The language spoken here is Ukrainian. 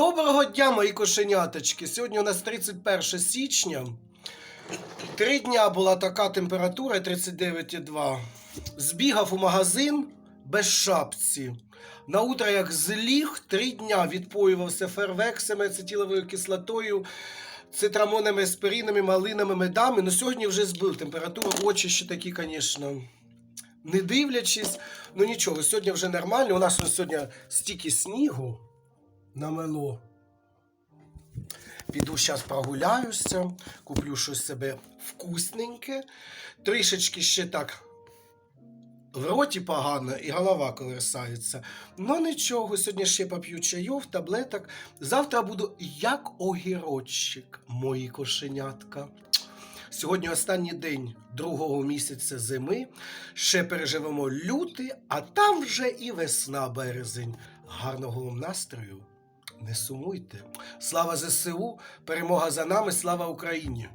Доброго дня, мої кошеняточки. Сьогодні у нас 31 січня. Три дня була така температура 39,2. Збігав у магазин без шапці. На як зліг, три дня відпоювався фервексами, ацетиловою кислотою, цитрамонами, аспіринами, малинами, медами. Ну сьогодні вже збив температуру, очі ще такі, звісно. Не дивлячись, ну нічого, сьогодні вже нормально. У нас сьогодні стільки снігу намело. Піду зараз прогуляюся, куплю щось себе вкусненьке. Трішечки ще так в роті погано і голова коверсається. Ну нічого, сьогодні ще поп'ю чайов, таблеток. Завтра буду як огірочик, мої кошенятка. Сьогодні останній день другого місяця зими. Ще переживемо лютий, а там вже і весна березень. Гарного вам настрою! Не сумуйте. Слава ЗСУ, перемога за нами, слава Україні!